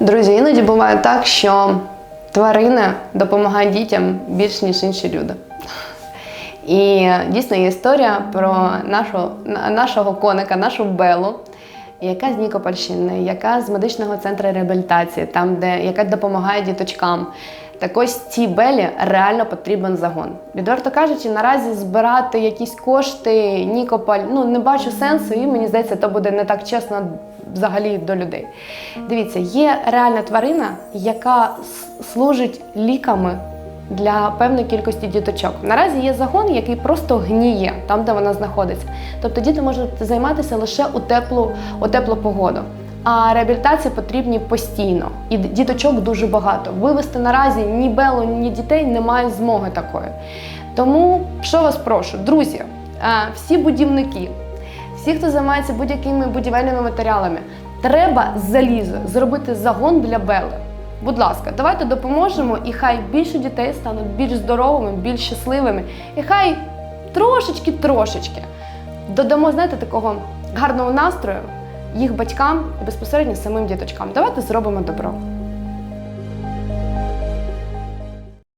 Друзі, іноді буває так, що тварини допомагають дітям більш ніж інші люди. І дійсно є історія про нашу, нашого коника, нашу Белу, яка з Нікопольщини, яка з медичного центру реабілітації, там, де яка допомагає діточкам. Так ось цій Белі реально потрібен загон. Відверто кажучи, наразі збирати якісь кошти, Нікополь, ну не бачу сенсу, і мені здається, то буде не так чесно взагалі до людей. Дивіться, є реальна тварина, яка служить ліками для певної кількості діточок. Наразі є загон, який просто гніє там, де вона знаходиться. Тобто діти можуть займатися лише у теплу, у теплу погоду. А реабілітації потрібні постійно, і діточок дуже багато. Вивести наразі ні Белу, ні дітей немає змоги такої. Тому що вас прошу, друзі, е, всі будівники, всі, хто займається будь-якими будівельними матеріалами, треба з заліза зробити загон для Бели. Будь ласка, давайте допоможемо, і хай більше дітей стануть більш здоровими, більш щасливими, і хай трошечки-трошечки додамо, знаєте, такого гарного настрою їх батькам і безпосередньо самим діточкам. Давайте зробимо добро.